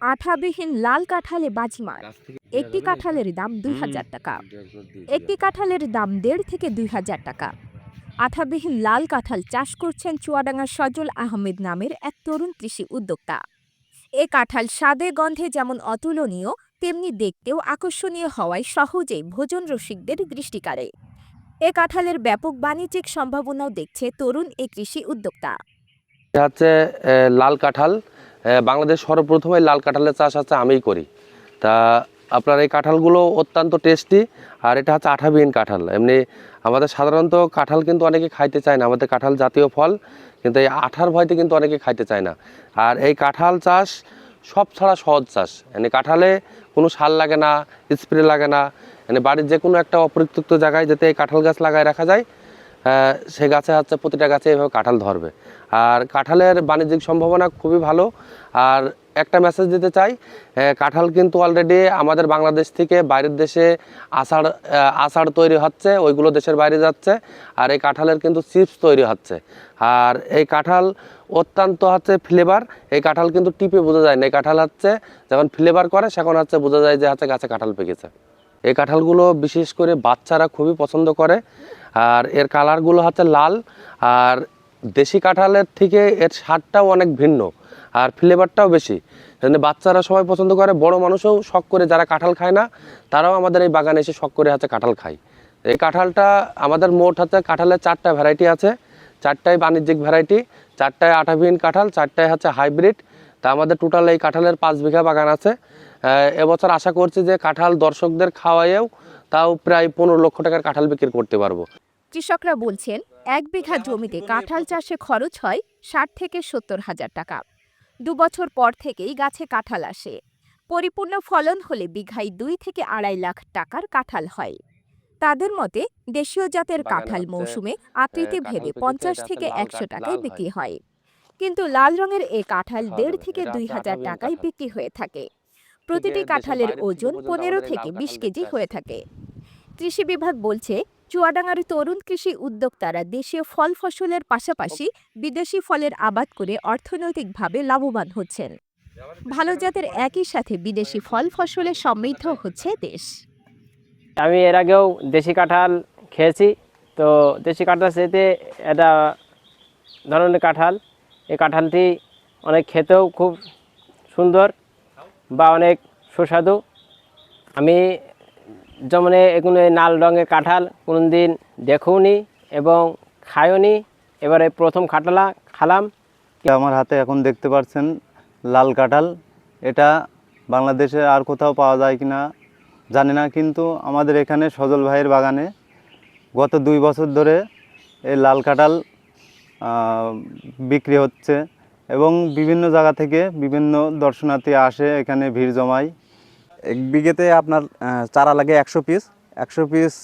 আঠাবিহীন লাল কাঁঠালে বাজিমার একটি কাঁঠালের দাম দুই হাজার টাকা। একটি কাঁঠালের দাম দেড় থেকে দুই হাজার টাকা। আঠাবিহীন লাল কাঁঠাল চাষ করছেন চুয়াডাঙ্গার সজল আহমেদ নামের এক তরুণ কৃষি উদ্যোক্তা। এ কাঁঠাল স্বাদে গন্ধে যেমন অতুলনীয় তেমনি দেখতেও আকর্ষণীয় হওয়ায় সহজেই ভোজন রসিকদের দৃষ্টি কাড়ে। এ কাঁঠালের ব্যাপক বাণিজ্যিক সম্ভাবনাও দেখছে তরুণ এ কৃষি উদ্যোক্তা। হচ্ছে লাল কাঁঠাল। বাংলাদেশ সর্বপ্রথমে লাল কাঁঠালের চাষ আছে আমিই করি। তা আপনার এই কাঁঠালগুলো অত্যন্ত টেস্টি, আর এটা হচ্ছে আঠাবিহীন কাঁঠাল। এমনি আমাদের সাধারণত কাঁঠাল কিন্তু অনেকে খাইতে চায় না, আমাদের কাঁঠাল জাতীয় ফল, কিন্তু এই আঠার ভয়তে কিন্তু অনেকে খাইতে চায় না। আর এই কাঁঠাল চাষ সব ছাড়া সহজ চাষ। মানে কাঁঠালে কোনো সার লাগে না, স্প্রে লাগে না। মানে বাড়ির যে কোনো একটা অপরিত্যক্ত জায়গায় যাতে এই কাঁঠাল গাছ লাগায় রাখা যায় সে গাছে হচ্ছে প্রতিটা গাছে এভাবে কাঁঠাল ধরবে। আর কাঁঠালের বাণিজ্যিক সম্ভাবনা খুবই ভালো। আর একটা মেসেজ দিতে চাই কাঁঠাল কিন্তু অলরেডি আমাদের বাংলাদেশ থেকে বাইরের দেশে আষাঢ় আষাঢ় তৈরি হচ্ছে, ওইগুলো দেশের বাইরে যাচ্ছে। আর এই কাঁঠালের কিন্তু চিপস তৈরি হচ্ছে। আর এই কাঁঠাল অত্যন্ত হচ্ছে ফ্লেভার এই কাঁঠাল কিন্তু টিপে বোঝা যায় না। এই কাঁঠাল হচ্ছে যখন ফ্লেভার করে, সেখন হচ্ছে বোঝা যায় যে হচ্ছে গাছে কাঁঠাল পেকেছে। এই কাঁঠালগুলো বিশেষ করে বাচ্চারা খুবই পছন্দ করে। আর এর কালারগুলো হচ্ছে লাল। আর দেশি কাঁঠালের থেকে এর স্বাদটাও অনেক ভিন্ন আর ফ্লেভারটাও বেশি। জন্য বাচ্চারা সবাই পছন্দ করে, বড় মানুষও শখ করে যারা কাঁঠাল খায় না, তারাও আমাদের এই বাগানে এসে শখ করে হচ্ছে কাঁঠাল খায়। এই কাঁঠালটা আমাদের মোট হচ্ছে কাঁঠালের চারটা ভ্যারাইটি আছে। চারটায় বাণিজ্যিক ভ্যারাইটি চারটায় আঠাবিহীন কাঁঠাল চারটায় হচ্ছে হাইব্রিড তা আমাদের টোটাল এই কাঁঠালের পাঁচ বিঘা বাগান আছে। এবছর আশা করছি যে কাঁঠাল দর্শকদের খাওয়াইয়েও তাও প্রায় পনেরো লক্ষ টাকার কাঁঠাল বিক্রি করতে পারব। কৃষকরা বলছেন এক বিঘা জমিতে কাঁঠাল চাষে খরচ হয় ষাট থেকে সত্তর হাজার টাকা। দু বছর পর থেকেই গাছে কাঁঠাল আসে। পরিপূর্ণ ফলন হলে বিঘায় দুই থেকে আড়াই লাখ টাকার কাঁঠাল হয়। তাদের মতে দেশীয় জাতের কাঁঠাল মৌসুমে আকৃতি ভেদে পঞ্চাশ থেকে একশো টাকায় বিক্রি হয়। হয়। কিন্তু লাল রঙের এ কাঁঠাল দেড় থেকে দুই হাজার টাকায় বিক্রি হয়ে থাকে। প্রতিটি কাঁঠালের ওজন পনেরো থেকে বিশ কেজি হয়ে থাকে। কৃষি বিভাগ বলছে চুয়াডাঙ্গার তরুণ কৃষি উদ্যোক্তারা দেশীয় ফল ফসলের পাশাপাশি বিদেশি ফলের আবাদ করে অর্থনৈতিকভাবে লাভবান হচ্ছেন। ভালো জাতের একই সাথে বিদেশি ফল ফসলে সমৃদ্ধ হচ্ছে দেশ। আমি এর আগেও দেশি কাঁঠাল খেয়েছি তো দেশি কাঁঠাল সেতে এটা ধরনের কাঁঠাল এই কাঁঠালটি অনেক খেতেও খুব সুন্দর। বা অনেক সুস্বাদু। আমি যেমন এগুলো লাল রঙের কাঁঠাল কোনো দিন দেখুনি এবং খাইওনি। এবারে প্রথম কাঁঠালা খালাম। আমার হাতে এখন দেখতে পাচ্ছেন লাল কাঁঠাল। এটা বাংলাদেশে আর কোথাও পাওয়া যায় কি না জানি না, কিন্তু আমাদের এখানে সজল ভাইয়ের বাগানে গত দুই বছর ধরে এই লাল কাঁঠাল বিক্রি হচ্ছে। এবং বিভিন্ন জায়গা থেকে বিভিন্ন দর্শনার্থী আসে এখানে ভিড় জমায়। এক বিঘেতে আপনার চারা লাগে একশো পিস একশো পিস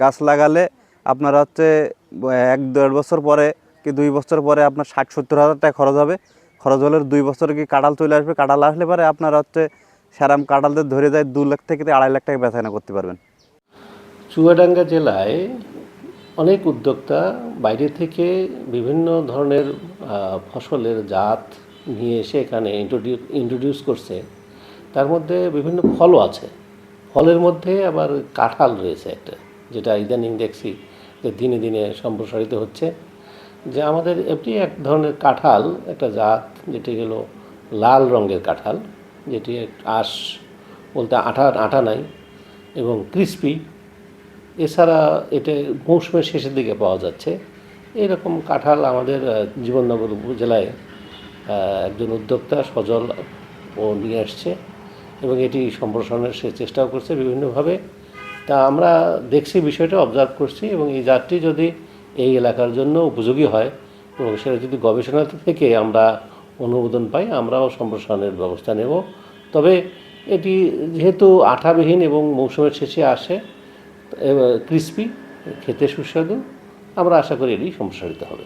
গাছ লাগালে আপনার হচ্ছে এক দেড় বছর পরে কি দুই বছর পরে আপনার ষাট সত্তর হাজার টাকা খরচ হবে। খরচ হলে দুই বছর কি কাঁঠাল চলে আসবে? কাঁঠাল আসলে পরে আপনার হচ্ছে সেরাম কাঁঠালদের ধরে যায় দু লাখ থেকে আড়াই লাখ টাকা বেচা কেনা করতে পারবেন। চুয়াডাঙ্গা জেলায় অনেক উদ্যোক্তা বাইরে থেকে বিভিন্ন ধরনের ফসলের জাত নিয়ে এসে এখানে ইন্ট্রোডিউ ইন্ট্রোডিউস করছে। তার মধ্যে বিভিন্ন ফলও আছে। ফলের মধ্যে আবার কাঁঠাল রয়েছে একটা, যেটা ইদানিং দেখছি যে দিনে দিনে সম্প্রসারিত হচ্ছে। যে আমাদের এমনি এক ধরনের কাঁঠাল, একটা জাত যেটি হলো লাল রঙের কাঁঠাল, যেটি আঁশ বলতে আঠা আঠা নাই এবং ক্রিস্পি এছাড়া এটা মৌসুমের শেষের দিকে পাওয়া যাচ্ছে। এরকম কাঁঠাল আমাদের জীবননগর উপজেলায় একজন উদ্যোক্তা সজল ও নিয়ে আসছে এবং এটি সম্প্রসারণের সে চেষ্টাও করছে বিভিন্নভাবে। তা আমরা দেখছি, বিষয়টা অবজার্ভ করছি এবং এই জাতটি যদি এই এলাকার জন্য উপযোগী হয় এবং সেটা যদি গবেষণা থেকে আমরা অনুমোদন পাই, আমরাও সম্প্রসারণের ব্যবস্থা নেব। তবে এটি যেহেতু আঠাবিহীন এবং মৌসুমের শেষে আসে ক্রিস্পি খেতে সুস্বাদু। আমরা আশা করি এটি সম্প্রসারিত হবে।